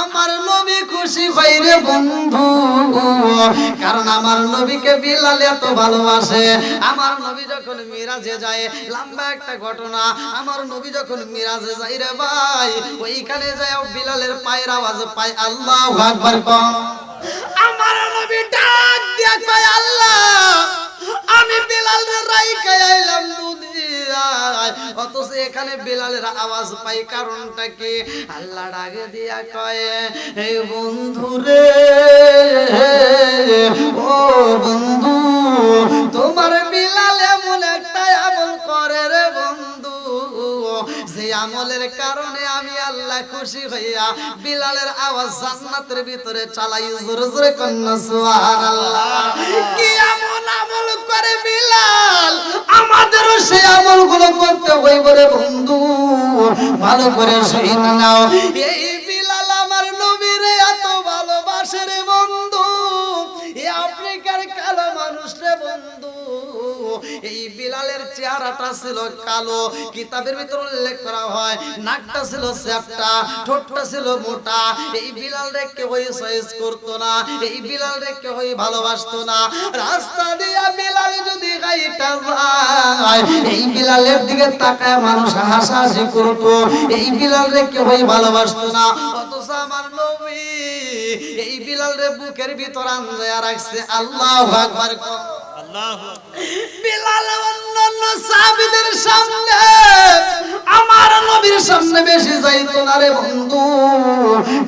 আমার নবী খুশি হয় রে বন্ধু। কারণ আমার নবীকে বিলাল এত ভালোবাসে। আমার নবী যখন মিরাজে যায়, লম্বা একটা ঘটনা, আমার নবী যখন মিরাজে যায় রে ভাই, ওইখানে যায় বিলালের পায়ের আওয়াজ পায়, আল্লাহ আকবার কম। আমার নবী ডাক দিয়ে আল্লাহ, আমি বিলালের রাইকে আইলাম দুনিয়ায়। অথচ এখানে বিলালের আওয়াজ পাই কারণটা কি? আল্লাহ ডাকে দিয়া কয় এই বন্ধু খুশি হইয়া বিলালের আওয়াজ জান্নাতের ভিতরে চালাই জোরে জোরে কন্যা, সুবহানাল্লাহ। কি এমন আমল করে বিলাল? আমাদেরও সেই আমলগুলো করতে হইব রে বন্ধু। ভালো করে শুনে নাও। এই বিলাল আমার নবীরে এত ভালোবাসে রে বন্ধু। এই আফ্রিকার কালো মানুষ রে বন্ধু। এই বিলালের চেহারাটা ছিল কালো, কিতাবের ভিতর উল্লেখ করা হয়, নাকটা ছিল চ্যাপটা, ঠোঁটটা ছিল মোটা। এই বিলাল রে কেউ সয়েজ করতো না, এই বিলাল রে কেউ ভালোবাসতো না। রাস্তা দিয়া বিলাল যদি গাইটা যায়, এই বিলালের দিকে তাকায় মানুষ হাসাহাসি করতো, এই বিলাল রে কেউ ভালোবাসতো না। অথচ আমার নবী, এই বিলাল রে বুকের ভিতর আনজায়া রাখছে, আল্লাহ আকবার। কর আমার নবীর সামনে বেশি যাইতো না রে বন্ধু।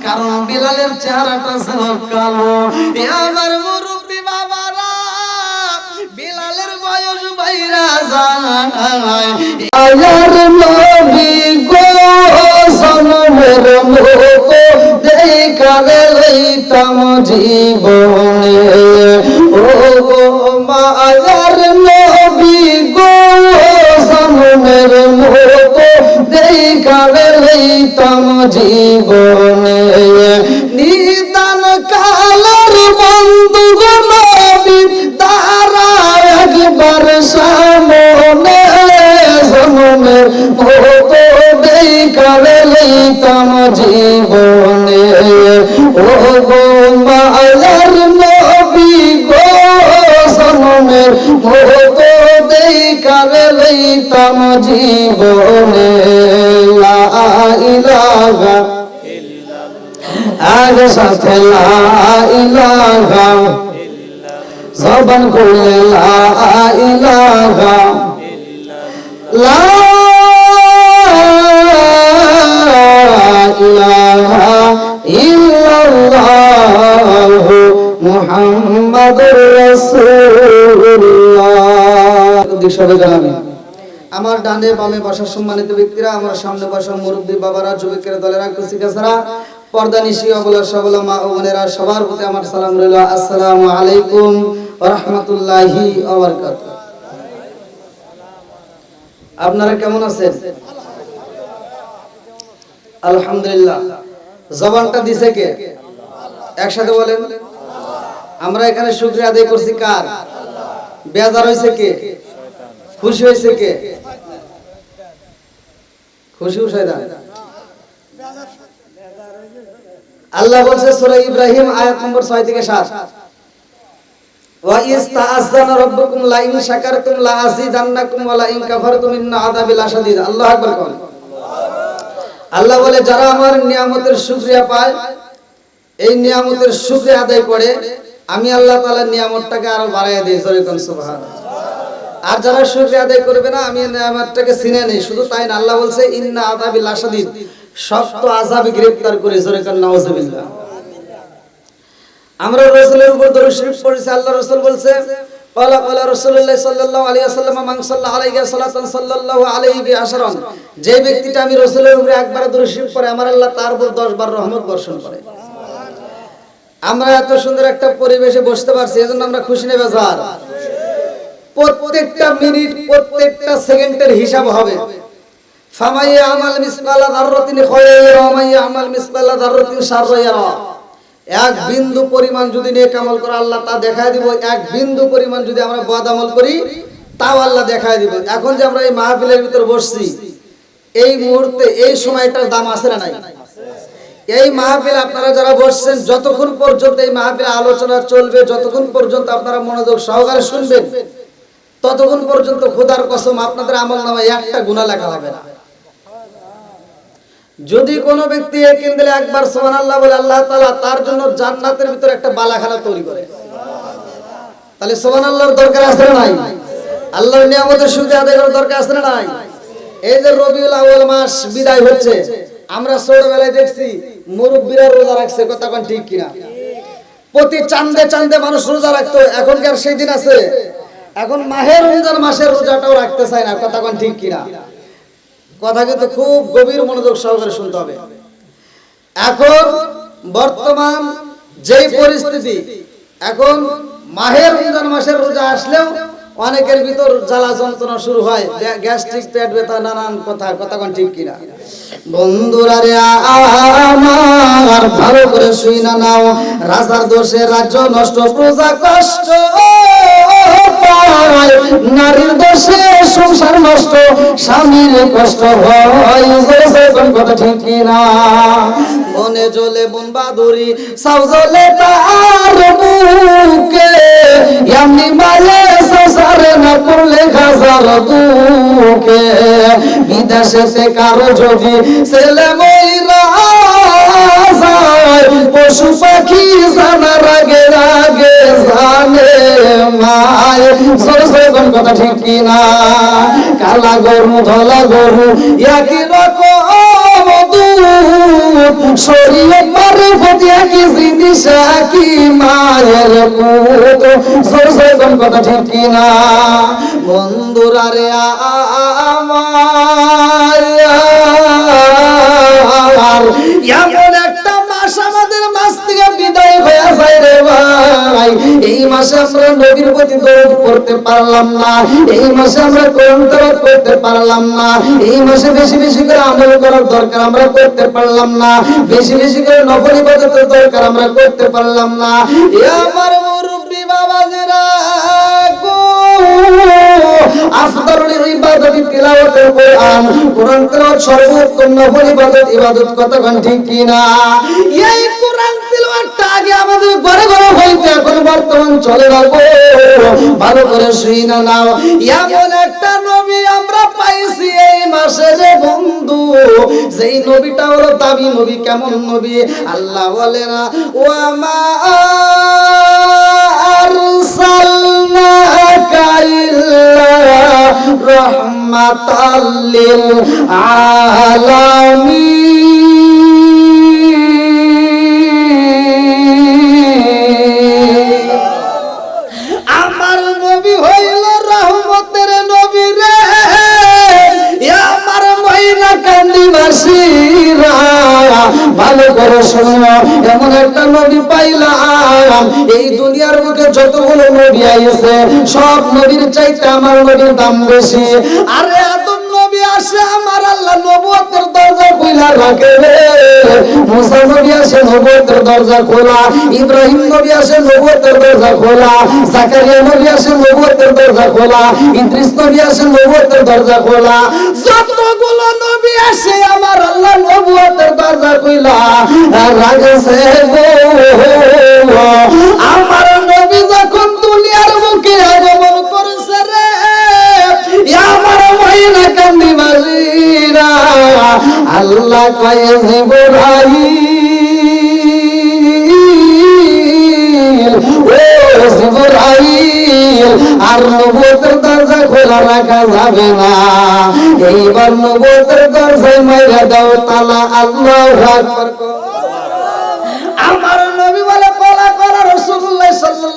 কারণ বিলালের চেহারাটা ছিল কালো। এ বিলালের বয়স বাইরা যায়। আয়ার নবী গো সনমের মতো দেখালে জীবনে। ও দেখালে লইতাম জীবনে। নিদান কালার বন্ধু নবী তারা একবার সামনে। জনমের মতো দেখালে লইতাম জীবনে। ও গো মায়ার নবী গো, জনমের মতো জীবনে লা ইলাহা আগ সাথে লা ইলাহা। জবান খুলে লা ইলাহা। লা ইলাহা ইল্লাল্লাহু আমার ডানে বামে বসা সম্মানিত ব্যক্তিরা, আমার সামনে বসা মুরব্বী বাবারা, যুবকের দলেরা কুসিকাছাড়া পর্দা নিশি অবলা সবলা মা ও বোনেরা, সবার প্রতি আমার সালাম রইল। আসসালামু আলাইকুম রাহমাতুল্লাহি আপনারা কেমন আছেন? আলহামদুলিল্লাহ। জবানটা দিছে কে? একসাথে বলেন। আমরা এখানে শুকরিয়া আদায় করছি কার? বেজার হয়েছে কে? খুশি হয়েছে কে? খুশি হুসাইদা আল্লাহ বলছে সূরা ইব্রাহিম আয়াত নম্বর 6 থেকে 7 ওয়া ইস্তাআযানা রাব্বুকুম লা ইন শাকারতুম লা আযীদান্নাকুম ওয়া লা ইন কাফারতুম ইন্না আযাবি লাশাদীদ আল্লাহু আকবার কোন আল্লাহ বলে, যারা আমার নিয়ামতের শুকরিয়া পায়, এই নিয়ামতের শুকরিয়া আদায় করে, আমি আল্লাহ তাআলার নিয়ামতটাকে আরও বাড়াইয়া দিই। জোরে কোন সুবহানাল্লাহ। আর যারা শুকরিয়া আদায় করবে না আমি নিয়ামতটাকে চিনে নেই শুধু তাই না আল্লাহ বলছে ইন্না আযাবি লাশাদীদ শক্ত আযাবে গ্রেফতার করে জোরে কোন নাউজুবিল্লাহ আমরা রাসূলের উপর দরুদ শরীফ পড়েছি আল্লাহ রাসূল বলছে قال قال رسول الله صلى الله عليه وسلم من صلى عليه صلاه صلى الله عليه بعشرا যে ব্যক্তিটা আমি রাসূলের উপরে একবার দরুদ শরীফ পড়ে আমার আল্লাহ তার উপর 10 বার রহমত বর্ষণ করে আমরা এত সুন্দর একটা পরিবেশে বসতে পারছি এজন্য আমরা খুশি নেবে যার প্রত্যেকটা মিনিট, প্রত্যেকটা সেকেন্ডের হিসাব হবে। ফামাইয়া আমাল মিসকালা যাররাতিন খায়রা মাইয়া আমাল মিসকালা যাররাতিন শাররা। এক বিন্দু পরিমাণ যদি নেক আমল করে আল্লাহ তা দেখায় দিব, এক বিন্দু পরিমাণ যদি আমরা বদ আমল করি, তাও আল্লাহ দেখায় দিব। এখন যে আমরা এই মাহফিলের ভিতর বসছি, এই মুহূর্তে এই সময়টার দাম আছে না নাই? এই মাহফিল আপনারা যারা বসছেন, যতক্ষণ পর্যন্ত এই মাহফিল আলোচনা চলবে, যতক্ষণ পর্যন্ত আপনারা মনোযোগ সহকারে শুনবেন ততক্ষণ পর্যন্ত খোদার কসম আপনাদের আমল নামায় একটা গুণা লেখা হবে না। যদি কোনো ব্যক্তি এই কেন্দ্রে একবার সোমান আল্লাহ বলে আল্লাহ তালা তার জন্য জান্নাতের ভিতরে একটা বালাখানা তৈরি করে। তাহলে সোমান আল্লাহর দরকার আছে না নাই? আল্লাহর নিয়ামতের সুবিধা আদায় করার দরকার আছে না নাই? এই যে রবিউল আউয়াল মাস বিদায় হচ্ছে, আমরা ছোটবেলায় দেখছি মুরব্বীরা রোজা রাখছে, কথা কোন ঠিক কিনা? প্রতি চান্দে চান্দে মানুষ রোজা রাখতো, এখনকার সেই দিন আছে এখন মাহের রমজান মাসের রোজাটাও রাখতে চায় না, কথা কোন ঠিক কিনা? কথা কিন্তু খুব গভীর মনোযোগ সহকারে শুনতে হবে। এখন বর্তমান যেই পরিস্থিতি, এখন মাহের রমজান মাসের রোজা আসলেও অনেকের ভিতর জ্বালা যন্ত্রণা শুরু হয়, গ্যা- গ্যাস্ট্রিক পেট ব্যথা, নানান কথা কথা কোন ঠিক কিনা? বন্ধুরা রে, আমার ভালো করে শুই না নাও, রাজার দোষে রাজ্য নষ্ট, প্রজা কষ্ট। পায় নারীর দোষে সংসার নষ্ট, স্বামীর কষ্ট হয়। কথা ঠিক কিনা? বনে জলে বন বাদুরি তার বুকে। এমনি সংসারে না করলে কারও যদি ছেলে যায়, পশু পাখি জানার আগে আগে জানে মায়। সরসে কথা ঠিক কিনা? কালা গরু, ধলা গরু, একই রকম দুধ। মারে ফতি একই জিনিস, একই মায়ের পুত। সরসে কথা ঠিক কিনা? বন্ধুরা রে আমার এমন একটা ভাই এই মাসে আমরা নবীর প্রতি দৌড় করতে পারলাম না। এই মাসে আমরা কোরআন তেলাওয়াত করতে পারলাম না। এই মাসে বেশি বেশি করে আমল করার দরকার আমরা করতে পারলাম না। বেশি বেশি করে নফল ইবাদতের দরকার আমরা করতে পারলাম না। এ আমার মুরব্বি বাবাজিরা গো আফদালুল ইবাদতি তিলাওয়াতুল কোরআন। কোরআন তেলাওয়াত সর্বোত্তম নফল ইবাদত ইবাদত কতক্ষণ ঠিক কিনা? এই আগে আমাদের ঘরে ঘরে হইতে এখন বর্তমান চলে রাখব ভালো করে শুই না নাও। এমন একটা নবী আমরা পাইছি এই মাসে যে বন্ধু, যেই নবীটা হলো দাবি নবী, কেমন নবী? আল্লাহ বলে না ও আমার আরসালনাকা ইল্লা রাহমাতাল লিল কান্দিবাসীরা ভালো করে শোনো, এমন একটা নবী পাইলাম। এই দুনিয়ার মুখে যতগুলো নবী আইছে, সব নবীর চাইতে আমার নবীর দাম বেশি। আরে আসে আমার আল্লাহ নবুয়তের দরজা খুলা রাখে। রে মুসা নবী আসে নবুয়তের দরজা খোলা, ইব্রাহিম নবী আসে নবুয়তের দরজা খোলা, জাকারিয়া নবী আসে নবুয়তের দরজা খোলা, ইদ্রিস নবী আসে নবুয়তের দরজা খোলা। যতগুলো নবী আসে আমার আল্লাহ নবুয়তের দরজা খুলা। রাখছে গো আল্লাহ কয়ে জিবরাই ও আর নবুতের দরজা খোলা রাখা যাবে না। এইবার নবুতের দরজায় মাইরা দাও, তালা আল্লাহ আকবার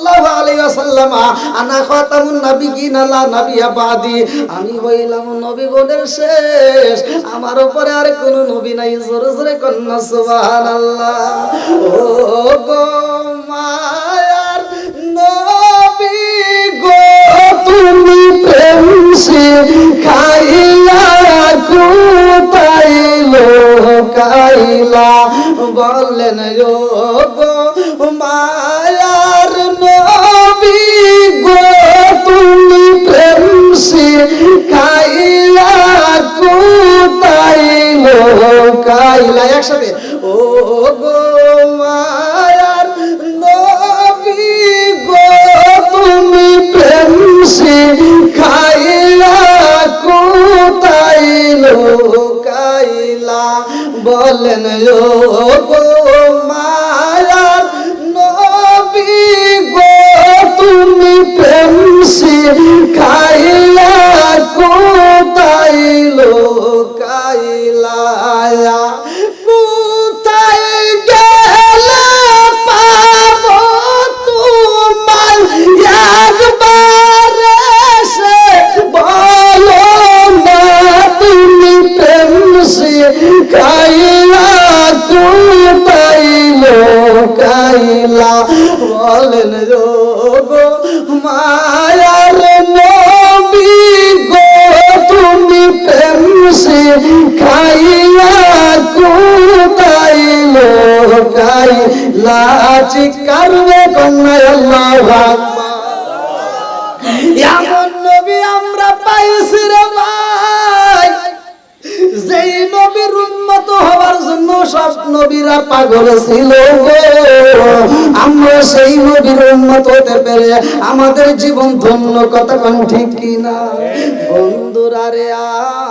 সাল্লাল্লাহু আলাইহি ওয়াসাল্লাম, আনা খাতামুন নাবিয়া বাদি। আমি হইলাম নবীগণের শেষ। আমার উপরে আর কোন নবী নাই, জোরে জোরে কন্না সুবহানাল্লাহ। ও গো মায়ার নবী গো, তুমি কোথায় লোকাইলা? বললেন গো গো কাইলা একসাথে ও গো মায়ার নবী গো, তুমি প্রেম খাইলা, কোথায় লোকাইলা? বলেন ও গো মায়ার নবী গো, তুমি প্রেম খাইলা লোকাইলা চিৎকার কন্যা, আল্লাহ এমন নবী আমরা পাইছি রে ভাই। যেই নবীর উন্মত হওয়ার জন্য সব নবীরা পাগল ছিল আমরা সেই নবীর উন্মত হতে পেরে আমাদের জীবন ধন্য কথা ঠিক কিনা? বন্ধুরা রে আমার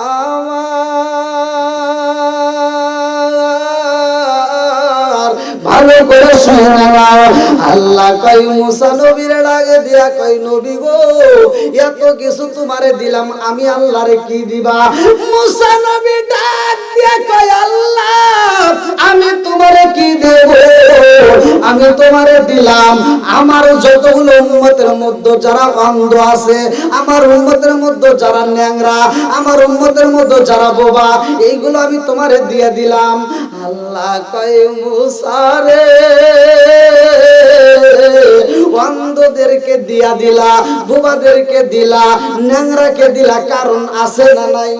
ভালো করে শুনে নাও। আল্লাহ কই মুসা নবীর ডাকে দিয়া কই নবী গো, এত কিছু তোমারে দিলাম, আমি আল্লাহরে কি দিবা? মুসা নবী ডাক দিয়া আমি তোমারে দিলাম। আমার যতগুলো উম্মতের মধ্যে যারা অন্ধ আছে, আমার মধ্যে যারা ন্যাংরা, আমার মধ্যে যারা বোবা, এইগুলো আমি তোমারে দিয়ে দিলাম। আল্লাহ অন্ধদেরকে দিয়া দিলা, বোবাদেরকে দিলা, ন্যাংরাকে দিলা, কারণ আছে না নাই?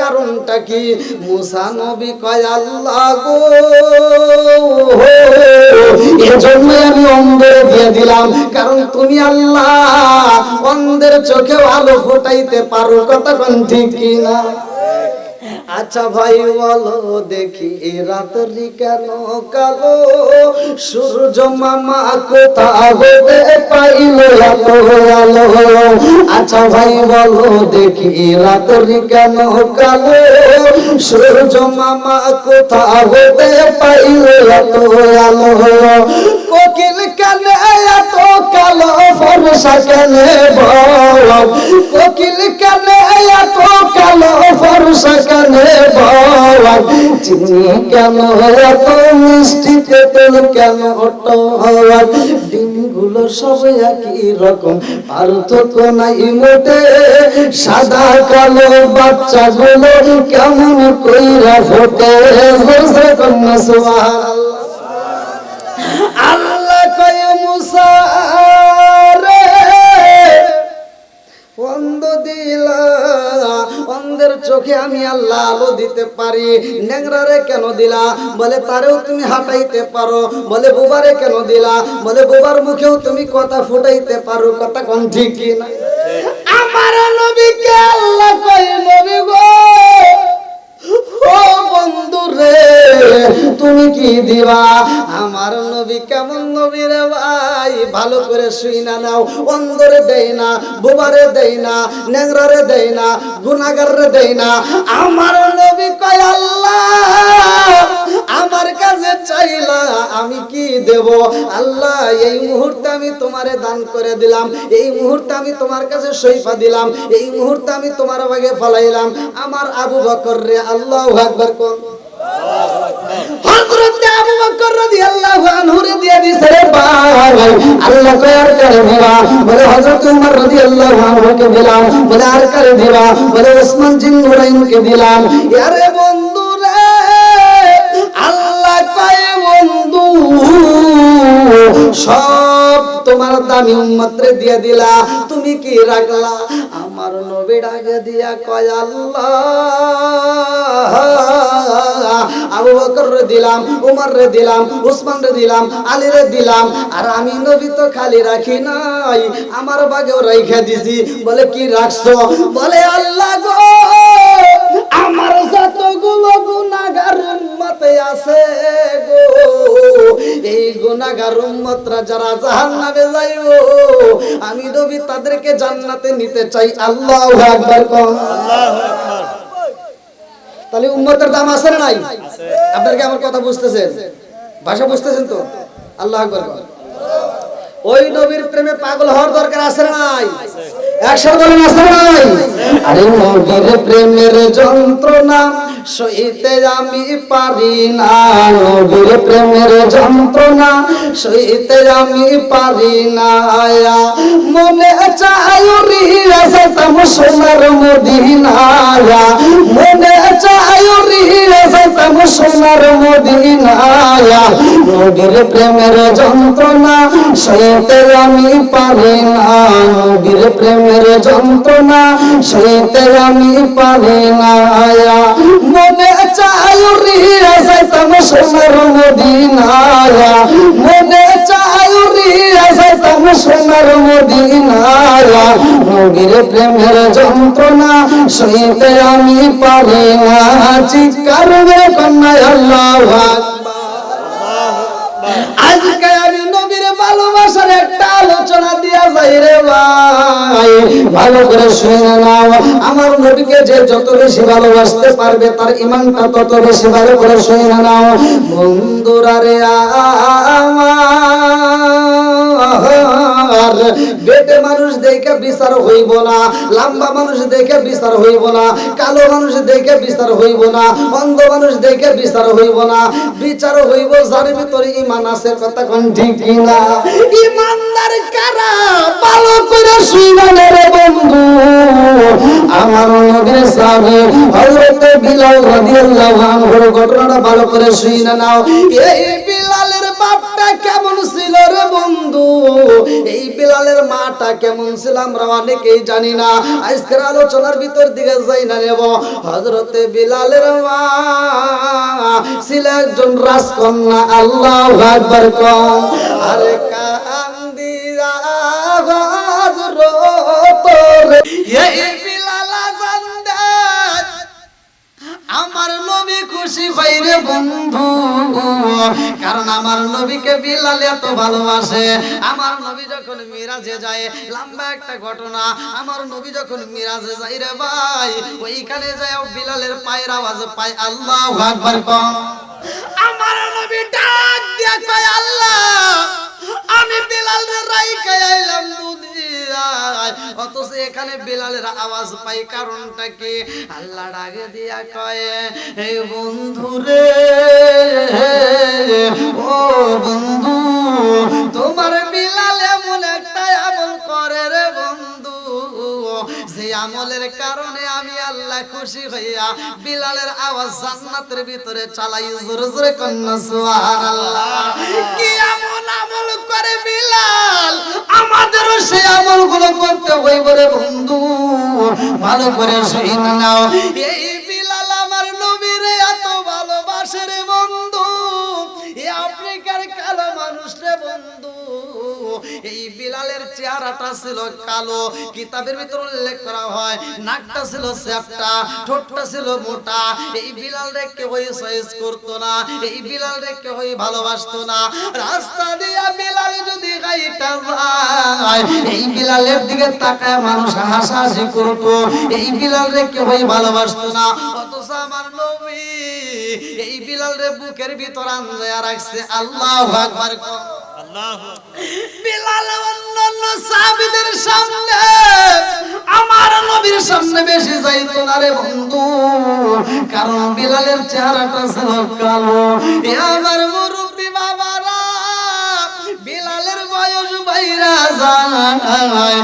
কারণটা কি? কয়, আল্লাহ আমি অন্ধরে দিয়ে দিলাম, কারণ তুমি আল্লাহ অন্ধের চোখেও আলো ফোটাইতে পারো কতক্ষণ ঠিক কিনা? আচ্ছা ভাই, বলো দেখি রাত্রি কেন কালো? সূর্য মামা কোথা পাইল আলো। আচ্ছা ভাই, বলো দেখি রাত্রি কেন কালো? সূর্য মামা কোথা পাইল আলো। কোকিল কেন এত কালো ফরসা কেন কোকিল কেন এত কালো ফরসা কেন চিনি কেন এত মিষ্টি, তেতুল কেন টক ডিমগুলো সব একই রকম, পার্থক্য নাই মোটে। সাদা কালো বাচ্চাগুলো কেমন কইরা ফোটে? সুবহানাল্লাহ। চোখে আমি আল্লাহ আলো দিতে পারি। ন্যাংরারে কেন দিলা? বলে তারেও তুমি হাঁটাইতে পারো। বলে বুবারে কেন দিলা? বলে বুবার মুখেও তুমি কথা ফুটাইতে পারো। কথা কোন ঠিক কি না আমার নবীকে আল্লাহ কই নবী গো ও তুমি কি দিবা? আমার নবী কেমন নবী রে ভাই? ভালো করে শুই না নাও অন্ধরে দেয় না, বোবারে দেয় না ন্যাংরারে দেয় না গুনাগারে দেয় না। আমার নবী কয়, আল্লাহ, আমার কাছে চাইলা আমি কি দেব? আল্লাহ, এই মুহূর্তে আমি তোমারে দান করে দিলাম, এই মুহূর্তে আমি তোমার কাছে সইফা দিলাম, এই মুহূর্তে আমি তোমার বাগে ফলাইলাম। আমার আবু বকর রে, আল্লাহ আকবার কোন আর বন্ধু রে, আল্লাহ কয় সব তোমার দামি উম্মতরে দিয়ে দিলা। তুমি কি রাখলা ডাকে দিয়া কয় আল্লাহ। আবু বকর রে দিলাম, উমর রে দিলাম, উসমান রে দিলাম, আলী রে দিলাম, আর আমি নবী তো খালি রাখি নাই, আমার বাগেও রাইখা দিছি। বলে, কি রাখছো? বলে, আল্লাহ গো, আমার যতগুলো গুনাহগার উম্মতে আছে গো। এই গুনাহগার উম্মতরা যারা জাহান্নামে যাইব আমি নবী তাদেরকে জান্নাতে নিতে চাই আল্লাহ আকবার কোন। তাহলে উম্মতের দাম আছে না নাই? আপনার কি আমার কথা বুঝতেছেন? ভাষা বুঝতেছেন তো? আল্লাহ আকবার। ওই নবীর প্রেমে পাগল হওয়ার দরকার আছে নাই? একসাথে বলেন, আছে নাই? আরে নবীর প্রেমের যন্ত্রণা সইতে আমি পারি না। নবীর প্রেমের যন্ত্রণা সইতে আমি পারি না। আয়া, মনে চাই রিয়া সাতাম সোনার মদিনায়া। মনে সোনার মদিনায়া, নবীর প্রেমের যন্ত্রণা সইতে আমি পারি না। নবীর প্রেমের যন্ত্রণা সইতে আমি পারি না। মনে চাই রিয়া সাতাম সোনার মদিনায়া, মনে চাই প্রেমের যন্ত্রণা সইতে আমি পারি না। চিৎকার একটা আলোচনা ভালো করে শুনে নাও, আমার নবীকে যে যত বেশি ভালোবাসতে পারবে তার ইমানটা তত বেশি ভালো করে শুনে নাও। বন্ধুরা রে আমার বেটে মানুষ দেখে বিচার হইব না, লম্বা মানুষ দেখে বিচার হইব না, কালো মানুষ দেখে বিচার হইব না, অন্ধ মানুষ দেখে বিচার হইব না। বিচার হইব যার ভিতরে ইমান আছে, কথা কোন ঠিক কিনা? ইমানদার কারা ভালো করে শুইবানে রে বন্ধু? আমার নবীর সাহাবী হযরত বিলাল রাদিয়াল্লাহু আনহুর ঘটনাটা ভালো করে শুইনা নাও। এই কেমন ছিল রে বন্ধু? এই বিলালের মাটা কেমন ছিল আমরা অনেকেই জানি না। আজকের আলোচনার ভিতর দিকে যাই না নেব। হজরতে বিলালের মা ছিল একজন রাজকন্যা, আল্লাহ আকবার কম আরে কান্দিরা হজরত এই আমার নবী খুশি হইরে বন্ধু। কারণ আমার নবীকে বিলাল এত ভালোবাসে। আমার নবী যখন মিরাজে যায়, লম্বা একটা ঘটনা। আমার নবী যখন মিরাজে যায় রে ভাই, ওইখানে যায় বিলালের পায়ের আওয়াজ পায়, আল্লাহ আকবার কম আমার নবী ডাক দিয়া আল্লাহ, আমি বিলালের রাইখা আইলাম এখানে বিলালের আওয়াজ পাই কারণটা কি? আল্লাহ ডাকে দিয়া কয় হে বন্ধু রে ও বন্ধু, তোমার আমলের কারণে আমি আল্লাহ খুশি হইয়া বিলালের আওয়াজ জান্নাতের ভিতরে চালাই, জোরে জোরে কন্যা, সুবহানাল্লাহ। কি আমল আমল করে বিলাল? আমাদেরও সেই আমলগুলো করতে হইব বন্ধু। ভালো করে শুনে নাও। এই এই বিলালের চেহারাটা ছিল কালো, কিতাবের ভিতর উল্লেখ করা হয়, নাকটা ছিল চ্যাপটা, ঠোঁটটা ছিল মোটা। এই বিলাল রে কেউ সয়েজ করতো না, এই বিলাল রে কেউ ভালোবাসতো না। রাস্তা দিয়া বিলাল যদি গাইটা যায়, এই বিলালের দিকে তাকায় মানুষ হাসাহাসি করতো। এই বিলাল রে কেউ ভালোবাসতো না। অথচ আমার নবী, এই বিলাল রে বুকের ভিতর আনজয়া রাখছে, আল্লাহু আকবার। আমার নবীর সামনে বেশি যাইতো বন্ধু। কারণ বিলালের চেহারাটা ছিল কালো। আমার মুরব্বী বাবারা, বিলালের বয়স বাইরা যায়।